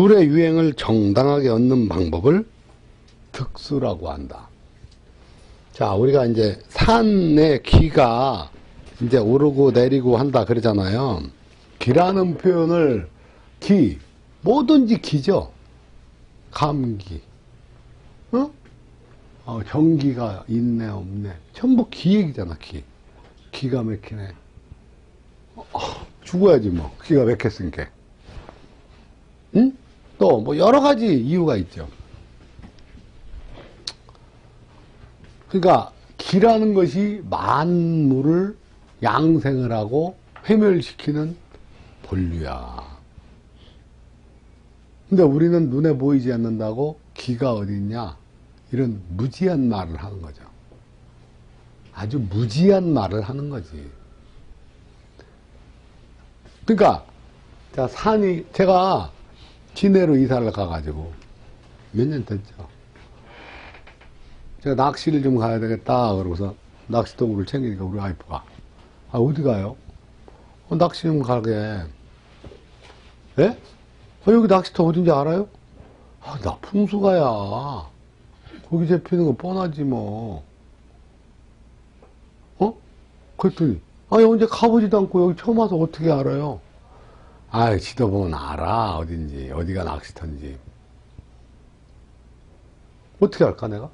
물의 유행을 정당하게 얻는 방법을 득수라고 한다. 자, 우리가 이제 산의 기가 이제 오르고 내리고 한다 그러잖아요. 기라는 표현을 기, 뭐든지 기죠. 감기, 어? 어, 경기가 있네, 없네. 전부 기 얘기잖아, 기. 기가 막히네. 어, 죽어야지, 뭐. 기가 막혔으니까. 응? 또, 뭐, 여러 가지 이유가 있죠. 그러니까, 기라는 것이 만물을 양생을 하고 회멸시키는 본류야. 근데 우리는 눈에 보이지 않는다고 기가 어딨냐? 이런 무지한 말을 하는 거죠. 아주 무지한 말을 하는 거지. 그러니까, 자, 산이, 제가 진해로 이사를 가가지고 몇 년 됐죠. 제가 낚시를 좀 가야 되겠다. 그러고서 낚시 도구를 챙기니까 우리 와이프가, 아, 어디 가요? 어, 낚시 좀 가게. 예? 어, 여기 낚시터 어딘지 알아요? 아, 나 풍수가야. 거기 잡히는 거 뻔하지 뭐. 어? 그랬더니, 아니, 언제 가보지도 않고 여기 처음 와서 어떻게 알아요? 아, 지도 보면 알아. 어딘지, 어디가 낚시터인지. 어떻게 알까, 내가?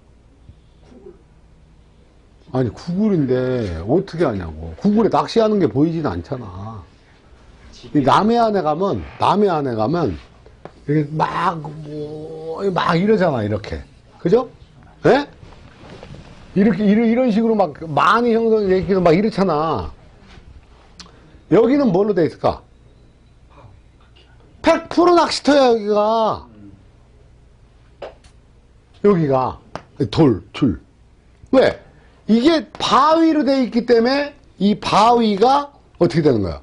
아니, 구글인데, 어떻게 하냐고. 구글에 낚시하는 게 보이지는 않잖아. 이 남해안에 가면, 남해안에 가면, 이렇게 막, 뭐, 막 이러잖아, 이렇게. 그죠? 예? 이렇게, 이런, 이런 식으로 막 많이 형성되기도 막 이렇잖아. 여기는 뭘로 돼 있을까? 100% 낚시터야, 여기가. 여기가. 돌, 줄. 왜? 이게 바위로 돼 있기 때문에 이 바위가 어떻게 되는 거야?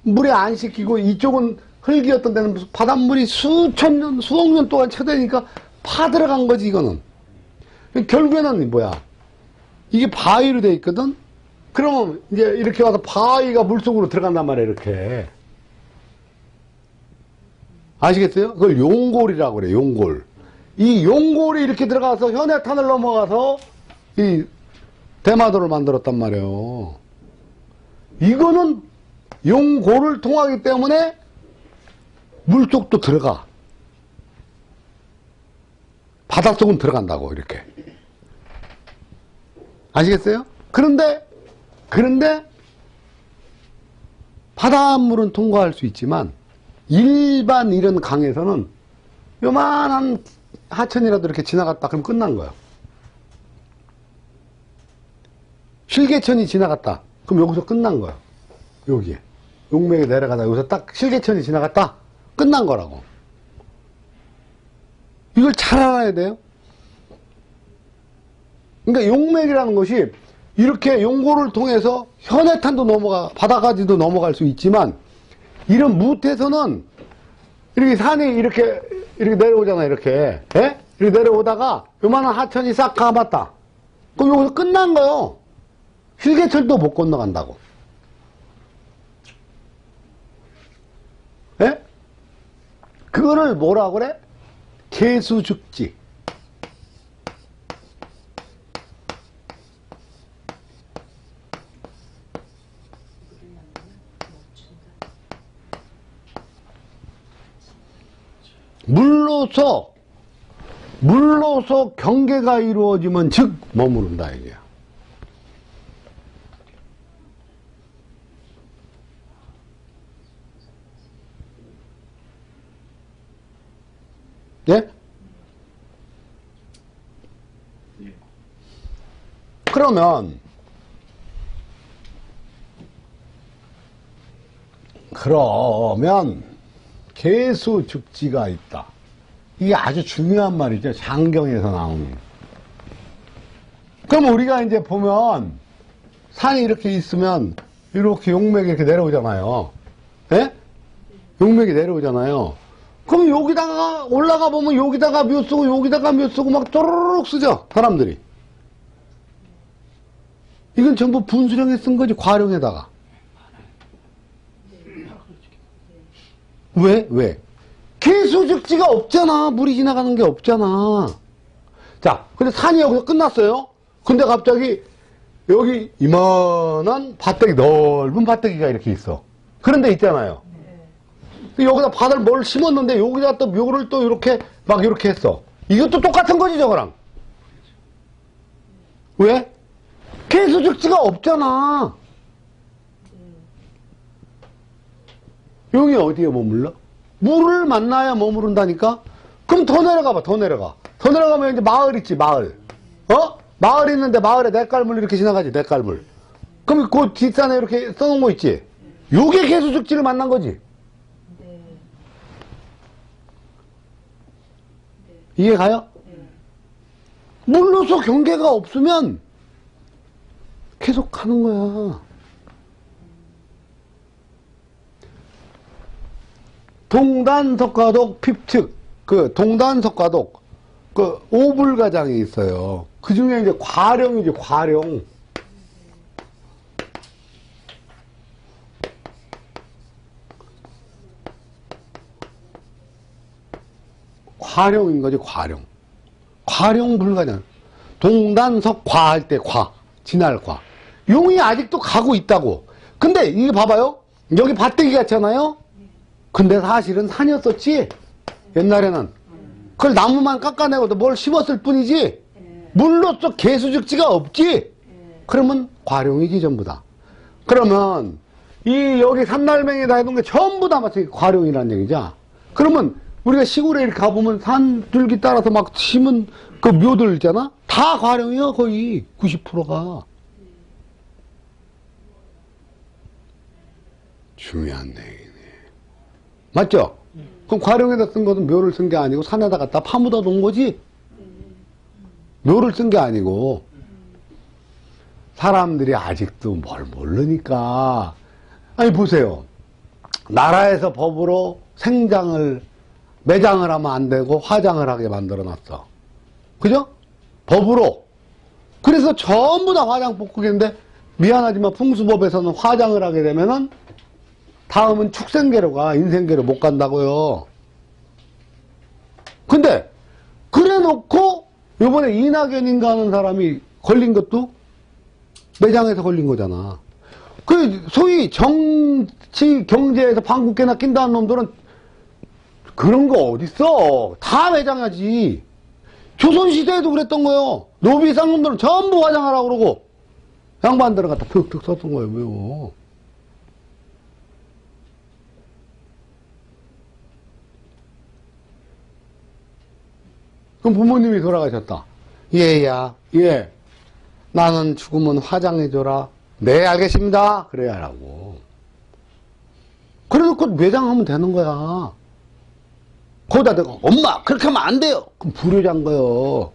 물에 안 씻기고 이쪽은 흙이었던 데는 바닷물이 수천 년, 수억 년 동안 쳐대니까 파 들어간 거지, 이거는. 결국에는 뭐야? 이게 바위로 돼 있거든? 그러면 이제 이렇게 와서 바위가 물속으로 들어간단 말이야, 이렇게. 아시겠어요? 그걸 용골이라고 그래, 용골. 이 용골이 이렇게 들어가서 현해탄을 넘어가서 이 대마도를 만들었단 말이에요. 이거는 용골을 통하기 때문에 물속도 들어가. 바닷속은 들어간다고, 이렇게. 아시겠어요? 그런데, 그런데, 바닷물은 통과할 수 있지만, 일반 이런 강에서는 요만한 하천이라도 이렇게 지나갔다 그럼 끝난 거야. 실개천이 지나갔다. 그럼 여기서 끝난 거야. 여기에. 용맥에 내려가다 여기서 딱 실개천이 지나갔다. 끝난 거라고. 이걸 잘 알아야 돼요. 그러니까 용맥이라는 것이 이렇게 용고를 통해서 현해탄도 넘어가, 바다까지도 넘어갈 수 있지만 이런 무태에서는 이렇게 산이 이렇게, 이렇게 내려오잖아, 이렇게. 예? 이렇게 내려오다가 요만한 하천이 싹 가봤다. 그럼 여기서 끝난 거요. 힐개철도 못 건너간다고. 예? 그거를 뭐라 그래? 개수죽지. 물로서 물로서 경계가 이루어지면 즉 머무른다 이게야. 예? 그러면 그러면 개수 죽지가 있다. 이게 아주 중요한 말이죠. 장경에서 나오는. 그럼 우리가 이제 보면 산이 이렇게 있으면 이렇게 용맥이 이렇게 내려오잖아요. 예? 용맥이 내려오잖아요. 그럼 여기다가 올라가 보면 여기다가 몇 쓰고 여기다가 몇 쓰고 막 쪼르륵 쓰죠. 사람들이. 이건 전부 분수령에 쓴 거지 과령에다가. 왜? 왜? 개수적지가 없잖아. 물이 지나가는 게 없잖아. 자, 근데 산이 여기서 끝났어요. 근데 갑자기 여기 이만한 밭대기, 넓은 밭대기가 이렇게 있어. 그런 데 있잖아요. 여기다 밭을 뭘 심었는데 여기다 또 묘를 또 이렇게 막 이렇게 했어. 이것도 똑같은 거지, 저거랑. 왜? 개수적지가 없잖아. 용이 어디에 머물러? 물을 만나야 머무른다니까? 그럼 더 내려가 봐, 더 내려가. 더 내려가면 이제 마을 있지, 마을. 어? 마을 있는데 마을에 냇갈물 이렇게 지나가지, 냇갈물. 그럼 그 뒷산에 이렇게 써놓은 거 있지? 요게 개수적지를 만난 거지. 네. 이해 가요? 물로서 경계가 없으면 계속 가는 거야. 동단석가독 핍측, 그 동단석가독, 그 오불가장이 있어요. 그 중에 이제 과령이지, 과령. 과령인 거지, 과령. 과령 불가장. 동단석 과할 때 과. 지날 과. 용이 아직도 가고 있다고. 근데 이게 봐봐요. 여기 밭대기 같잖아요? 근데 사실은 산이었었지? 옛날에는. 그걸 나무만 깎아내고 뭘 심었을 뿐이지? 물로서 개수적지가 없지? 그러면 과룡이지, 전부 다. 그러면, 이, 여기 산날맹이 다 해둔 게 전부 다 마치 과룡이라는 얘기죠. 그러면, 우리가 시골에 이렇게 가보면 산줄기 따라서 막 심은 그 묘들 있잖아? 다 과룡이야, 거의. 90%가. 중요한 얘기네. 맞죠? 그럼 과룡에다 쓴 것은 묘를 쓴 게 아니고 산에다 갖다 파묻어 놓은 거지? 묘를 쓴 게 아니고. 사람들이 아직도 뭘 모르니까. 아니, 보세요. 나라에서 법으로 생장을, 매장을 하면 안 되고 화장을 하게 만들어 놨어. 그죠? 법으로. 그래서 전부 다 화장 복국인데, 미안하지만 풍수법에서는 화장을 하게 되면은 다음은 축생계로 가, 인생계로 못 간다고요. 근데, 그래 놓고, 요번에 이낙연인가 하는 사람이 걸린 것도 매장에서 걸린 거잖아. 그, 소위 정치, 경제에서 방국계나 낀다는 놈들은 그런 거 어딨어. 다 매장하지. 조선시대에도 그랬던 거요. 노비 쌍놈들은 전부 화장하라고 그러고, 양반들을 갖다 툭툭 썼던 거예요, 왜요. 그럼 부모님이 돌아가셨다. 얘야, 예. 나는 죽으면 화장해줘라. 네, 알겠습니다. 그래야 하라고. 그래 놓고 매장하면 되는 거야. 거기다 대고, 엄마, 그렇게 하면 안 돼요. 그럼 불효자인 거요.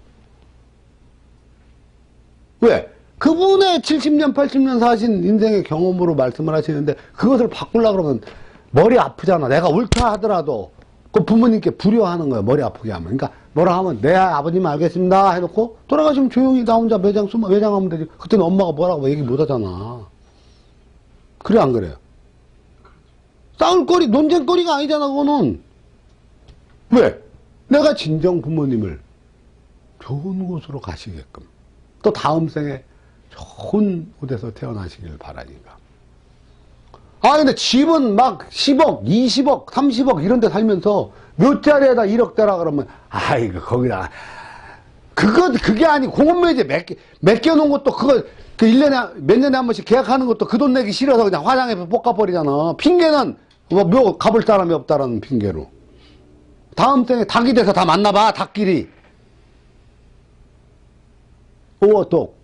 왜? 그분의 70년, 80년 사신 인생의 경험으로 말씀을 하시는데, 그것을 바꾸려고 그러면 머리 아프잖아. 내가 옳다 하더라도. 그 부모님께 불효하는 거예요. 머리 아프게 하면. 그러니까 뭐라 하면 네 아버님 알겠습니다 해놓고 돌아가시면 조용히 나 혼자 매장 숨 매장하면 되지. 그때는 엄마가 뭐라고 얘기 못 하잖아. 그래 안 그래요? 싸울거리 논쟁거리가 아니잖아 그거는. 왜? 내가 진정 부모님을 좋은 곳으로 가시게끔 또 다음 생에 좋은 곳에서 태어나시길 바라니까. 아, 근데 집은 막 10억, 20억, 30억 이런 데 살면서 몇 자리에다 1억 대라 그러면, 아이고, 거기다. 그거, 그게 아니고 공원묘지 몇, 개- 맡겨놓은 것도 그거, 그 1년에, 몇 년에 한 번씩 계약하는 것도 그 돈 내기 싫어서 그냥 화장해서 볶아버리잖아. 핑계는 뭐묘 가볼 사람이 없다라는 핑계로. 다음 생에 닭이 돼서 다 만나봐, 닭끼리. 똑.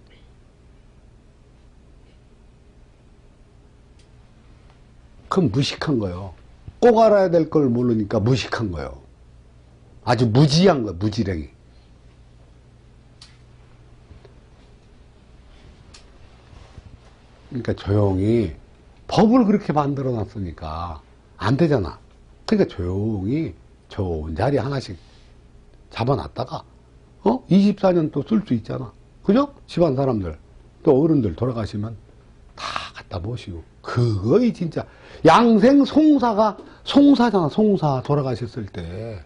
그건 무식한 거요. 꼭 알아야 될 걸 모르니까 무식한 거요. 아주 무지한 거, 무지랭이. 그러니까 조용히 법을 그렇게 만들어 놨으니까 안 되잖아. 그러니까 조용히 좋은 자리 하나씩 잡아놨다가 어? 24년 또 쓸 수 있잖아. 그죠? 집안 사람들 또 어른들 돌아가시면 다 갖다 모시고 그거이 진짜 양생 송사가 송사잖아 송사 돌아가셨을 때.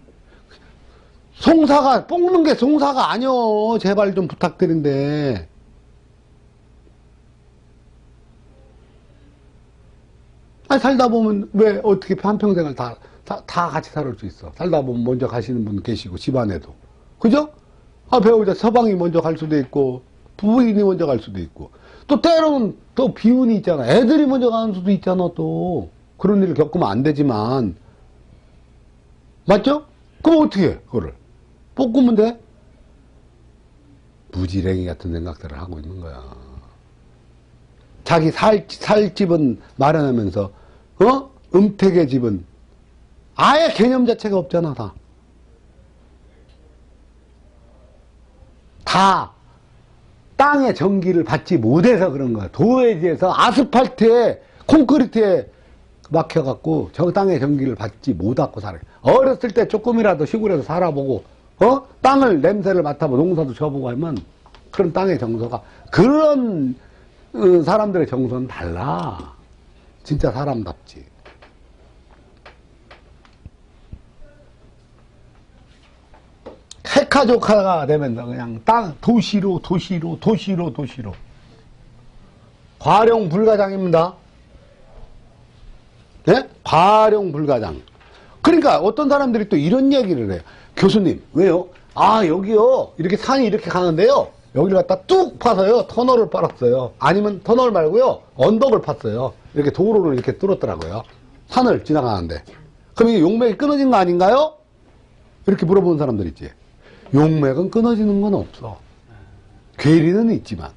송사가 뽑는 게 송사가 아니여 제발 좀 부탁드린데. 아니 살다 보면 왜 어떻게 한평생을 다, 다, 다 같이 살을 수 있어? 살다 보면 먼저 가시는 분 계시고 집안에도. 그죠? 아 배우자 서방이 먼저 갈 수도 있고 부인이 먼저 갈 수도 있고 또 때로는 또 비운이 있잖아 애들이 먼저 가는 수도 있잖아 또 그런 일을 겪으면 안 되지만 맞죠? 그럼 어떻게 해 그거를 볶으면 돼? 무지랭이 같은 생각들을 하고 있는 거야 자기 살, 살 집은 마련하면서, 어? 음택의 집은 아예 개념 자체가 없잖아, 다. 다 땅의 전기를 받지 못해서 그런 거야. 도에지에서 아스팔트에, 콘크리트에 막혀갖고 저 땅의 전기를 받지 못하고 살아요. 어렸을 때 조금이라도 시골에서 살아보고, 어? 땅을 냄새를 맡아보고 농사도 져보고 하면 그런 땅의 정서가 그런 어, 사람들의 정서는 달라. 진짜 사람답지. 핵가족화가 되면 그냥 땅, 도시로, 도시로, 도시로, 도시로. 과룡 불가장입니다. 예? 과룡 불가장. 그러니까 어떤 사람들이 또 이런 얘기를 해요. 교수님, 왜요? 아, 여기요. 이렇게 산이 이렇게 가는데요. 여기를 갖다 뚝 파서요. 터널을 빨았어요. 아니면 터널 말고요. 언덕을 팠어요. 이렇게 도로를 이렇게 뚫었더라고요. 산을 지나가는데. 그럼 이게 용맥이 끊어진 거 아닌가요? 이렇게 물어보는 사람들 있지. 용맥은 끊어지는 건 없어. 괴리는 있지만.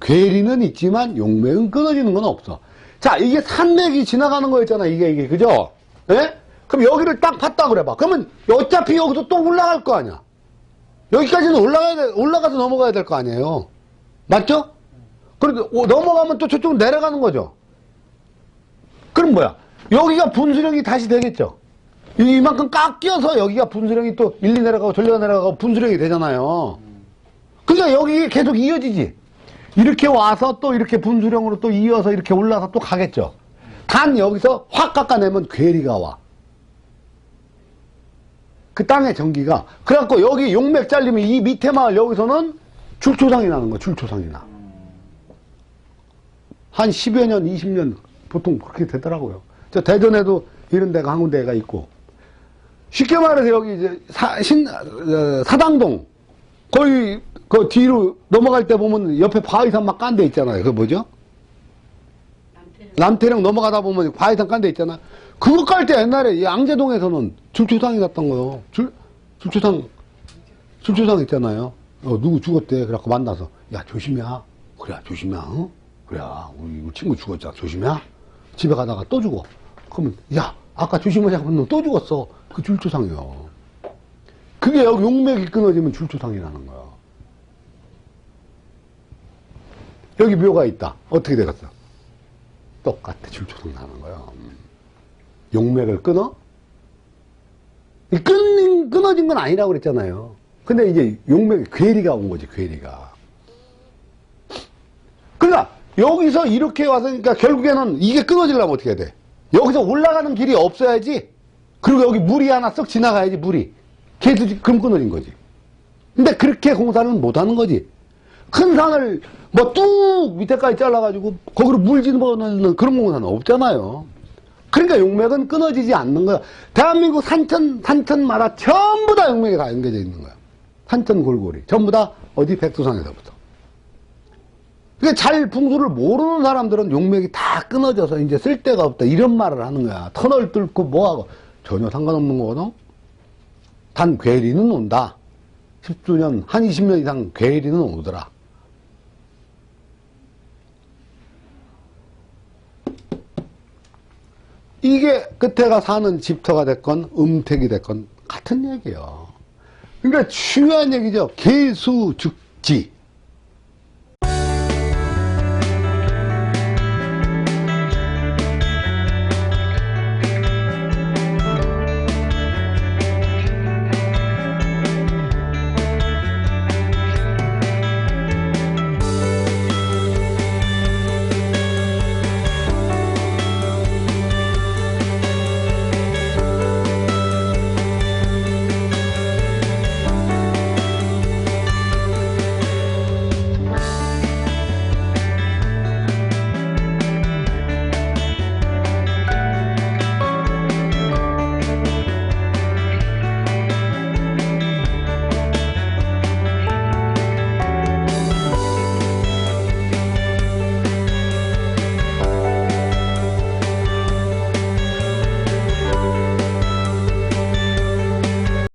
괴리는 있지만 용맥은 끊어지는 건 없어. 자, 이게 산맥이 지나가는 거였잖아, 이게, 이게, 그죠? 예? 그럼 여기를 딱 팠다 그래봐. 그러면 어차피 여기서 또 올라갈 거 아니야. 여기까지는 올라가야 돼, 올라가서 넘어가야 될 거 아니에요. 맞죠? 그런데 오, 넘어가면 또 저쪽으로 내려가는 거죠. 그럼 뭐야? 여기가 분수령이 다시 되겠죠. 이- 이만큼 깎여서 여기가 분수령이 또 일리 내려가고 절려 내려가고 분수령이 되잖아요. 그러니까 여기 계속 이어지지. 이렇게 와서 또 이렇게 분수령으로 또 이어서 이렇게 올라서 또 가겠죠. 단 여기서 확 깎아내면 괴리가 와. 그 땅의 전기가. 그래갖고 여기 용맥 잘리면 이 밑에 마을 여기서는 줄초상이 나는 거야, 줄초상이 나. 한 10여 년, 20년 보통 그렇게 되더라고요. 저 대전에도 이런 데가 한 군데가 있고. 쉽게 말해서 여기 이제 사, 신, 어, 사당동. 거의 그 뒤로 넘어갈 때 보면 옆에 바위산 막 깐 데 있잖아요. 그거 뭐죠? 남태령 넘어가다 보면 바위산 깐 데 있잖아. 그거 깔 때 옛날에 이 양재동에서는 줄초상이 났던 거요. 줄, 줄초상, 줄초상 있잖아요. 어, 누구 죽었대. 그래갖고 만나서, 야, 조심해야. 그래, 조심해야. 어? 그래, 우리 친구 죽었잖아. 조심해야. 집에 가다가 또 죽어. 그러면, 야, 아까 조심하자고 했는데 또 죽었어. 그 줄초상이요. 그게 여기 용맥이 끊어지면 줄초상이라는 거야. 여기 묘가 있다. 어떻게 되겠어? 똑같아. 줄초상 나는 거야. 음. 용맥을 끊어? 이 끊, 끊어진 건 아니라고 그랬잖아요. 근데 이제 용맥에 괴리가 온 거지, 괴리가. 그러니까 여기서 이렇게 와서 그러니까 결국에는 이게 끊어지려면 어떻게 해야 돼? 여기서 올라가는 길이 없어야지. 그리고 여기 물이 하나 썩 지나가야지, 물이. 걔도 금 끊어진 거지. 근데 그렇게 공사는 못 하는 거지. 큰 산을 뭐 뚝 밑에까지 잘라가지고 거기로 물 집어넣는 그런 공사는 없잖아요. 그러니까 용맥은 끊어지지 않는 거야. 대한민국 산천, 산천마다 전부 다 용맥이 다 연결되어 있는 거야. 산천 골고리. 전부 다 어디 백두산에서부터. 그러니까 잘 풍수를 모르는 사람들은 용맥이 다 끊어져서 이제 쓸 데가 없다. 이런 말을 하는 거야. 터널 뚫고 뭐하고. 전혀 상관없는 거거든. 단 괴리는 온다. 10주년, 한 20년 이상 괴리는 오더라. 이게 끝에가 사는 집터가 됐건 음택이 됐건 같은 얘기예요. 그러니까 중요한 얘기죠. 개수즉지.